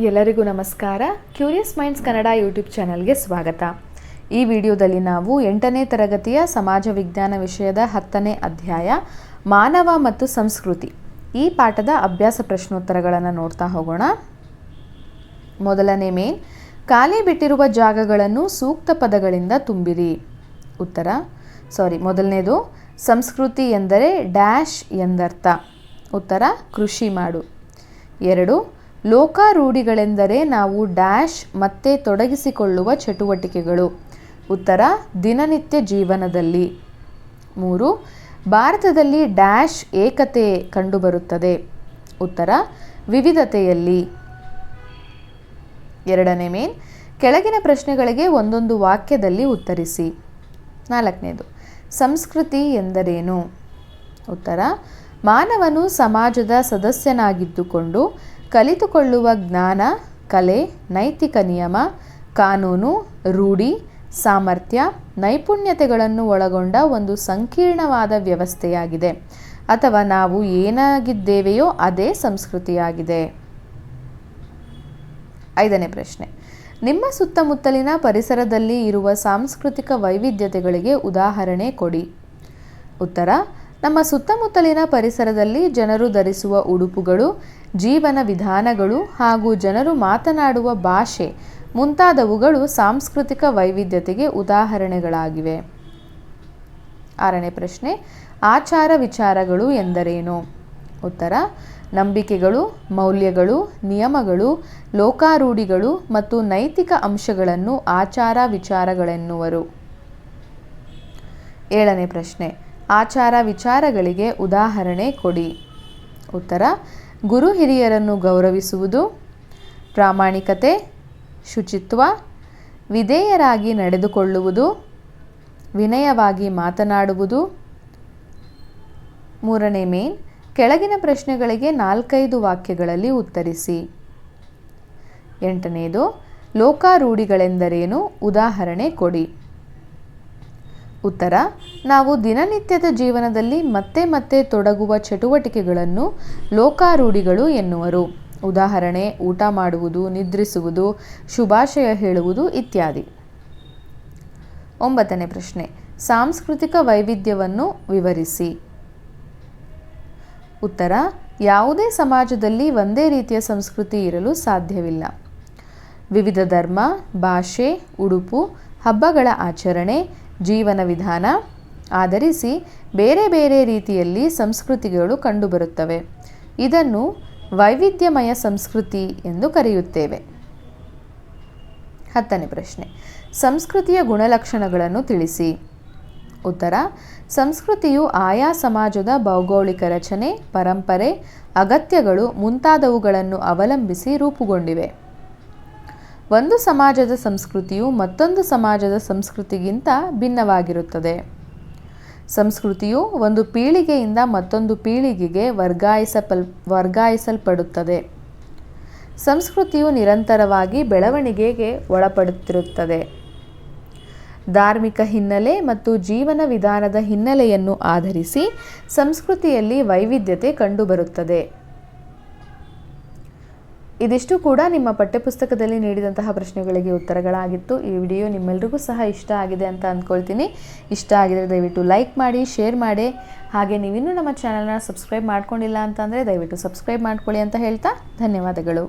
ಎಲ್ಲರಿಗೂ ನಮಸ್ಕಾರ. Curious minds Kannada YouTube ಚಾನಲ್ಗೆ ಸ್ವಾಗತ. ಈ ವಿಡಿಯೋದಲ್ಲಿ ನಾವು ಎಂಟನೇ ತರಗತಿಯ ಸಮಾಜ ವಿಜ್ಞಾನ ವಿಷಯದ ಹತ್ತನೇ ಅಧ್ಯಾಯ, ಮಾನವ ಮತ್ತು ಸಂಸ್ಕೃತಿ. ಈ ಪಾಠದ ಅಭ್ಯಾಸ ಪ್ರಶ್ನೋತ್ತರಗಳನ್ನು ನೋಡ್ತಾ ಹೋಗೋಣ. ಮೊದಲನೇ ಮೇನ್ ಖಾಲಿ ಬಿಟ್ಟಿರುವ ಜಾಗಗಳನ್ನು ಸೂಕ್ತ ಪದಗಳಿಂದ ತುಂಬಿರಿ. ಉತ್ತರ ಸಾರಿ ಮೊದಲನೇದು, ಸಂಸ್ಕೃತಿ ಎಂದರೆ ಡ್ಯಾಶ್ ಎಂದರ್ಥ. ಉತ್ತರ, ಕೃಷಿ ಮಾಡು. ಎರಡು ಲೋಕಾರೂಢಿಗಳೆಂದರೆ ನಾವು ಡ್ಯಾಶ್ ಮತ್ತೆ ತೊಡಗಿಸಿಕೊಳ್ಳುವ ಚಟುವಟಿಕೆಗಳು. ಉತ್ತರ, ದಿನನಿತ್ಯ ಜೀವನದಲ್ಲಿ. ಮೂರು, ಭಾರತದಲ್ಲಿ ಡ್ಯಾಶ್ ಏಕತೆ ಕಂಡುಬರುತ್ತದೆ. ಉತ್ತರ, ವಿವಿಧತೆಯಲ್ಲಿ. ಎರಡನೇ ಮೇನ್, ಕೆಳಗಿನ ಪ್ರಶ್ನೆಗಳಿಗೆ ಒಂದೊಂದು ವಾಕ್ಯದಲ್ಲಿ ಉತ್ತರಿಸಿ. ನಾಲ್ಕನೇದು, ಸಂಸ್ಕೃತಿ ಎಂದರೇನು? ಉತ್ತರ, ಮಾನವನು ಸಮಾಜದ ಸದಸ್ಯನಾಗಿದ್ದುಕೊಂಡು ಕಲಿತುಕೊಳ್ಳುವ ಜ್ಞಾನ, ಕಲೆ, ನೈತಿಕ ನಿಯಮ, ಕಾನೂನು, ರೂಢಿ, ಸಾಮರ್ಥ್ಯ, ನೈಪುಣ್ಯತೆಗಳನ್ನು ಒಳಗೊಂಡ ಒಂದು ಸಂಕೀರ್ಣವಾದ ವ್ಯವಸ್ಥೆಯಾಗಿದೆ. ಅಥವಾ ನಾವು ಏನಾಗಿದ್ದೇವೆಯೋ ಅದೇ ಸಂಸ್ಕೃತಿಯಾಗಿದೆ. ಐದನೇ ಪ್ರಶ್ನೆ. ನಿಮ್ಮ ಸುತ್ತಮುತ್ತಲಿನ ಪರಿಸರದಲ್ಲಿ ಇರುವ ಸಾಂಸ್ಕೃತಿಕ ವೈವಿಧ್ಯತೆಗಳಿಗೆ ಉದಾಹರಣೆ ಕೊಡಿ. ಉತ್ತರ. ನಮ್ಮ ಸುತ್ತಮುತ್ತಲಿನ ಪರಿಸರದಲ್ಲಿ ಜನರು ಧರಿಸುವ ಉಡುಪುಗಳು ಜೀವನ ವಿಧಾನಗಳು ಹಾಗೂ ಜನರು ಮಾತನಾಡುವ ಭಾಷೆ ಮುಂತಾದವುಗಳು ಸಾಂಸ್ಕೃತಿಕ ವೈವಿಧ್ಯತೆಗೆ ಉದಾಹರಣೆಗಳಾಗಿವೆ. ಆರನೇ ಪ್ರಶ್ನೆ, ಆಚಾರ ವಿಚಾರಗಳು ಎಂದರೇನು? ಉತ್ತರ, ನಂಬಿಕೆಗಳು, ಮೌಲ್ಯಗಳು, ನಿಯಮಗಳು, ಲೋಕಾರೂಢಿಗಳು ಮತ್ತು ನೈತಿಕ ಅಂಶಗಳನ್ನು ಆಚಾರ ವಿಚಾರಗಳೆನ್ನುವರು. ಏಳನೇ ಪ್ರಶ್ನೆ, ಆಚಾರ ವಿಚಾರಗಳಿಗೆ ಉದಾಹರಣೆ ಕೊಡಿ. ಉತ್ತರ ಗುರು ಹಿರಿಯರನ್ನು ಗೌರವಿಸುವುದು, ಪ್ರಾಮಾಣಿಕತೆ, ಶುಚಿತ್ವ, ವಿಧೇಯರಾಗಿ ನಡೆದುಕೊಳ್ಳುವುದು, ವಿನಯವಾಗಿ ಮಾತನಾಡುವುದು. ಮೂರನೇ ಮೇನ್, ಕೆಳಗಿನ ಪ್ರಶ್ನೆಗಳಿಗೆ ನಾಲ್ಕೈದು ವಾಕ್ಯಗಳಲ್ಲಿ ಉತ್ತರಿಸಿ. ಎಂಟನೇದು, ಲೋಕಾರೂಢಿಗಳೆಂದರೇನು? ಉದಾಹರಣೆ ಕೊಡಿ. ಉತ್ತರ, ನಾವು ದಿನನಿತ್ಯದ ಜೀವನದಲ್ಲಿ ಮತ್ತೆ ಮತ್ತೆ ತೊಡಗುವ ಚಟುವಟಿಕೆಗಳನ್ನು ಲೋಕಾರೂಢಿಗಳು ಎನ್ನುವರು. ಉದಾಹರಣೆ, ಊಟ ಮಾಡುವುದು, ನಿದ್ರಿಸುವುದು, ಶುಭಾಶಯ ಹೇಳುವುದು ಇತ್ಯಾದಿ. ಒಂಬತ್ತನೇ ಪ್ರಶ್ನೆ, ಸಾಂಸ್ಕೃತಿಕ ವೈವಿಧ್ಯವನ್ನು ವಿವರಿಸಿ. ಉತ್ತರ, ಯಾವುದೇ ಸಮಾಜದಲ್ಲಿ ಒಂದೇ ರೀತಿಯ ಸಂಸ್ಕೃತಿ ಇರಲು ಸಾಧ್ಯವಿಲ್ಲ. ವಿವಿಧ ಧರ್ಮ, ಭಾಷೆ, ಉಡುಪು, ಹಬ್ಬಗಳ ಆಚರಣೆ ಜೀವನ ವಿಧಾನ ಆಧರಿಸಿ ಬೇರೆ ಬೇರೆ ರೀತಿಯಲ್ಲಿ ಸಂಸ್ಕೃತಿಗಳು ಕಂಡುಬರುತ್ತವೆ. ಇದನ್ನು ವೈವಿಧ್ಯಮಯ ಸಂಸ್ಕೃತಿ ಎಂದು ಕರೆಯುತ್ತೇವೆ. ಹತ್ತನೇ ಪ್ರಶ್ನೆ. ಸಂಸ್ಕೃತಿಯ ಗುಣಲಕ್ಷಣಗಳನ್ನು ತಿಳಿಸಿ. ಉತ್ತರ. ಸಂಸ್ಕೃತಿಯು ಆಯಾ ಸಮಾಜದ ಭೌಗೋಳಿಕ ರಚನೆ, ಪರಂಪರೆ, ಅಗತ್ಯಗಳು ಮುಂತಾದವುಗಳನ್ನು ಅವಲಂಬಿಸಿ ರೂಪುಗೊಂಡಿವೆ. ಒಂದು ಸಮಾಜದ ಸಂಸ್ಕೃತಿಯು ಮತ್ತೊಂದು ಸಮಾಜದ ಸಂಸ್ಕೃತಿಗಿಂತ ಭಿನ್ನವಾಗಿರುತ್ತದೆ. ಸಂಸ್ಕೃತಿಯು ಒಂದು ಪೀಳಿಗೆಯಿಂದ ಮತ್ತೊಂದು ಪೀಳಿಗೆಗೆ ವರ್ಗಾಯಿಸಪಲ್, ವರ್ಗಾಯಿಸಲ್ಪಡುತ್ತದೆ. ಸಂಸ್ಕೃತಿಯು ನಿರಂತರವಾಗಿ ಬೆಳವಣಿಗೆಗೆ ಒಳಪಡುತ್ತಿರುತ್ತದೆ. ಧಾರ್ಮಿಕ ಹಿನ್ನೆಲೆ ಮತ್ತು ಜೀವನ ವಿಧಾನದ ಹಿನ್ನೆಲೆಯನ್ನು ಆಧರಿಸಿ ಸಂಸ್ಕೃತಿಯಲ್ಲಿ ವೈವಿಧ್ಯತೆ ಕಂಡುಬರುತ್ತದೆ. ಇದಿಷ್ಟು ಕೂಡ ನಿಮ್ಮ ಪಠ್ಯಪುಸ್ತಕದಲ್ಲಿ ನೀಡಿದಂತಹ ಪ್ರಶ್ನೆಗಳಿಗೆ ಉತ್ತರಗಳಾಗಿತ್ತು. ಈ ವಿಡಿಯೋ ನಿಮ್ಮೆಲ್ರಿಗೂ ಸಹ ಇಷ್ಟ ಆಗಿದೆ ಅಂತ ಅಂದ್ಕೊಳ್ತೀನಿ ಇಷ್ಟ ಆಗಿದರೆ ದಯವಿಟ್ಟು ಲೈಕ್ ಮಾಡಿ, ಶೇರ್ ಮಾಡಿ. ಹಾಗೆ ನೀವಿನ್ನೂ ನಮ್ಮ ಚಾನಲ್ನ ಸಬ್ಸ್ಕ್ರೈಬ್ ಮಾಡ್ಕೊಂಡಿಲ್ಲ ಅಂತಂದರೆ ದಯವಿಟ್ಟು ಸಬ್ಸ್ಕ್ರೈಬ್ ಮಾಡ್ಕೊಳ್ಳಿ ಅಂತ ಹೇಳ್ತಾ ಧನ್ಯವಾದಗಳು.